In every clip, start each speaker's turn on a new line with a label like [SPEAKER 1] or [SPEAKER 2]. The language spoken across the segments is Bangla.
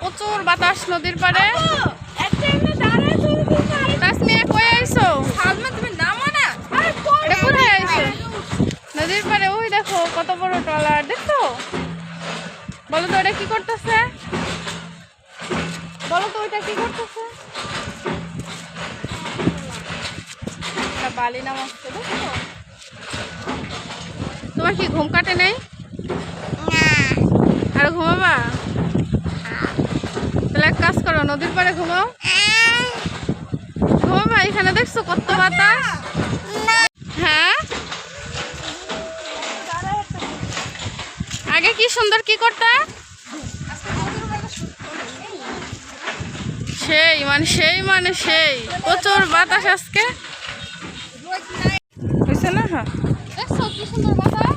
[SPEAKER 1] প্রচুর বাতাস নদীর পাড়ে। তাসমিয়া কই আইছো? এটা কোথায় আইছো? নদীর পাড়ে ওই দেখো কত বড় ট্রলার দেখছ? বলো তো ওটা কি করতেছে? বলো তো ওইটা কি করতেছে? বালি নামাচ্ছে দেখছ? তোমার কি ঘুম কাটে নেই? আর ঘুমাবা? তাহলে এক কাজ করো, নদীর পাড়ে ঘুমাও। ঘুমাবা এখানে দেখছ কত বাতাস? হ্যাঁ? আগে কি সুন্দর কি করতা? সেই মানে সেই মানে সেই। প্রচুর বাতাস আজকে। না? হ্যাঁ সুন্দর বাতাস?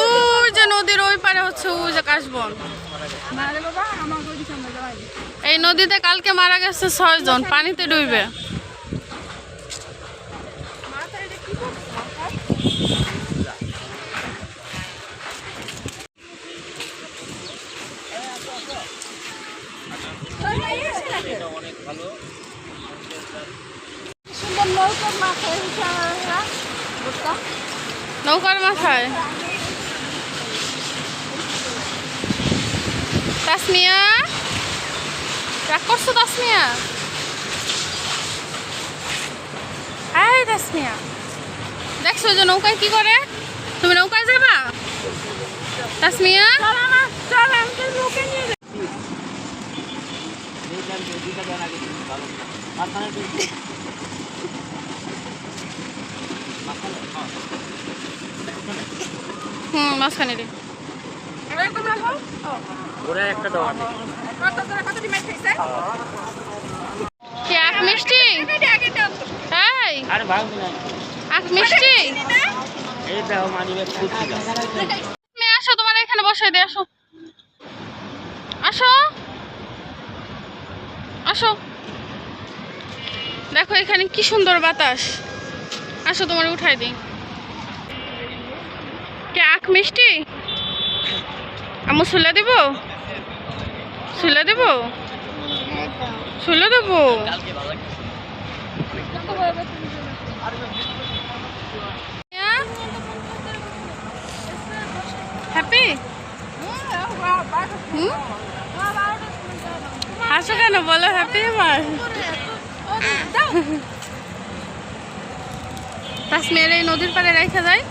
[SPEAKER 1] ওই যে নদীর ওই পারে হচ্ছে যে কাশবন এই নদীতে কালকে মারা গেছে ছয় জন, পানিতে ডুববে
[SPEAKER 2] সুন্দর নৌকার মাথায় উঠে আমরা বুঝতাম
[SPEAKER 1] নৌকার মাথায় তাসমিয়া? রাগ করছ তাসমিয়া? দেখছ যে নৌকায় কি করে? তুমি নৌকায় যাবা? তাসমিয়া? হুম মাঝখানে
[SPEAKER 3] ওরা একটা দাও
[SPEAKER 2] ডিমান্ড খাইছে
[SPEAKER 1] কি আখ মিষ্টি?
[SPEAKER 2] এটা
[SPEAKER 1] এই।
[SPEAKER 3] আর ভাগ নাই
[SPEAKER 1] আখ মিষ্টি?
[SPEAKER 3] এই দাও মানি ব্যাগ খুঁজছি।
[SPEAKER 1] তুমি আসো তোমার এখানে বসাই দিয়ে আসো। আসো। আসো। দেখো এখানে কি সুন্দর বাতাস। আসো তোমার উঠাই দিই। কে, আখ মিষ্টি? আমি শুলে দিব? শুলে দিব? শুলে দেবো? হ্যাপি? হুম? হাসো কেন? বলো হ্যাপি আমার তাসমের এই নদীর পাড়ে রেখে যায়।